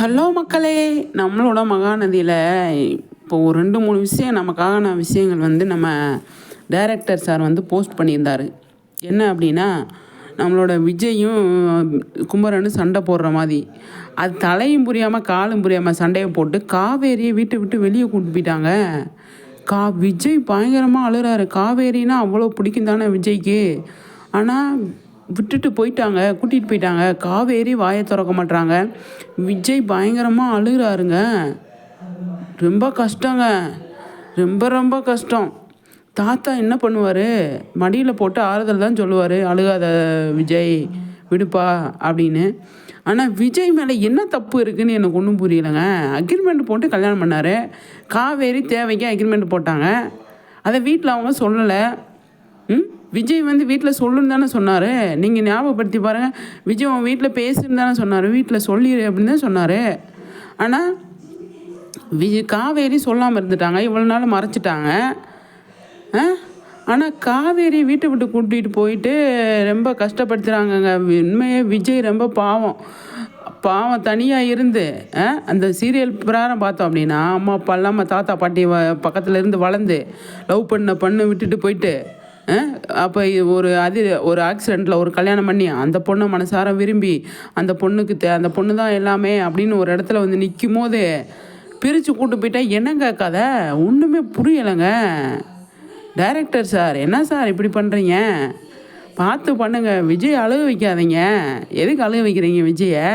Hello மக்களே. நம்மளோட மகாநதியில் இப்போ ஒரு ரெண்டு மூணு விஷயம் நமக்கான விஷயங்கள் வந்து நம்ம டைரக்டர் சார் வந்து போஸ்ட் பண்ணியிருந்தார். என்ன அப்படின்னா நம்மளோட விஜயும் குமரனும் சண்டை போடுற மாதிரி. அது தலையும் புரியாமல் காலும் புரியாமல் சண்டையை போட்டு காவேரியை வீட்டை விட்டு வெளியே கூட்டு போயிட்டாங்க. கா விஜய் பயங்கரமாக அழுறாரு. காவேரின்னா அவ்வளோ பிடிக்கும் தானே விஜய்க்கு. ஆனால் விட்டுட்டு போயிட்டாங்க கூட்டிகிட்டு போயிட்டாங்க. காவேரி வாயை திறக்க மாட்டுறாங்க விஜய் பயங்கரமாக அழுகிறாருங்க. ரொம்ப கஷ்டங்க. ரொம்ப ரொம்ப கஷ்டம். தாத்தா என்ன பண்ணுவார்? மடியில் போட்டு ஆறுதல் தான் சொல்லுவார். அழுகாத விஜய் விடுப்பா அப்படின்னு. ஆனால் விஜய் மேலே என்ன தப்பு இருக்குதுன்னு எனக்கு ஒன்றும் புரியலைங்க. அக்ரிமெண்ட் போட்டு கல்யாணம் பண்ணார். காவேரி தேவைக்கு அக்ரிமெண்ட் போட்டாங்க. அதை வீட்டில் அவங்க சொல்லலை. ம்? விஜய் வந்து வீட்டில் சொல்லுன்னு தானே சொன்னார். நீங்கள் ஞாபகப்படுத்தி பாருங்கள் விஜய் உன் வீட்டில் பேசுன்னு தானே சொன்னார். வீட்டில் சொல்லிடு அப்படின்னு தான் சொன்னார். ஆனால் விஜய் காவேரி சொல்லாமல் இருந்துட்டாங்க. இவ்வளோ நாள் மறைச்சிட்டாங்க. ஆ? ஆனால் காவேரி வீட்டை விட்டு கூட்டிகிட்டு போயிட்டு ரொம்ப கஷ்டப்படுத்துகிறாங்கங்க உண்மையே விஜய் ரொம்ப பாவம். பாவம் தனியாக இருந்து ஆ, அந்த சீரியல் பிரகாரம் பார்த்தோம் அப்படின்னா அம்மா அப்பா இல்லாமல் தாத்தா பாட்டி வ- இருந்து வளர்ந்து லவ் பண்ண பண்ணு விட்டுட்டு போயிட்டு அப்போ ஒரு அது ஒரு ஆக்சிடெண்ட்டில் ஒரு கல்யாணம் பண்ணி அந்த பொண்ணை மனசார விரும்பி அந்த பொண்ணுக்கு தே அந்த பொண்ணு தான் எல்லாமே அப்படின்னு ஒரு இடத்துல வந்து நிற்கும் போது பிரித்து கூட்டு போயிட்டா என்னங்க கதை? ஒன்றுமே புரியலைங்க. டைரக்டர் சார் என்ன சார் இப்படி பண்ணுறீங்க பார்த்து பண்ணுங்கள் விஜய் அழுக வைக்காதீங்க. எதுக்கு அழுக வைக்கிறீங்க விஜயை?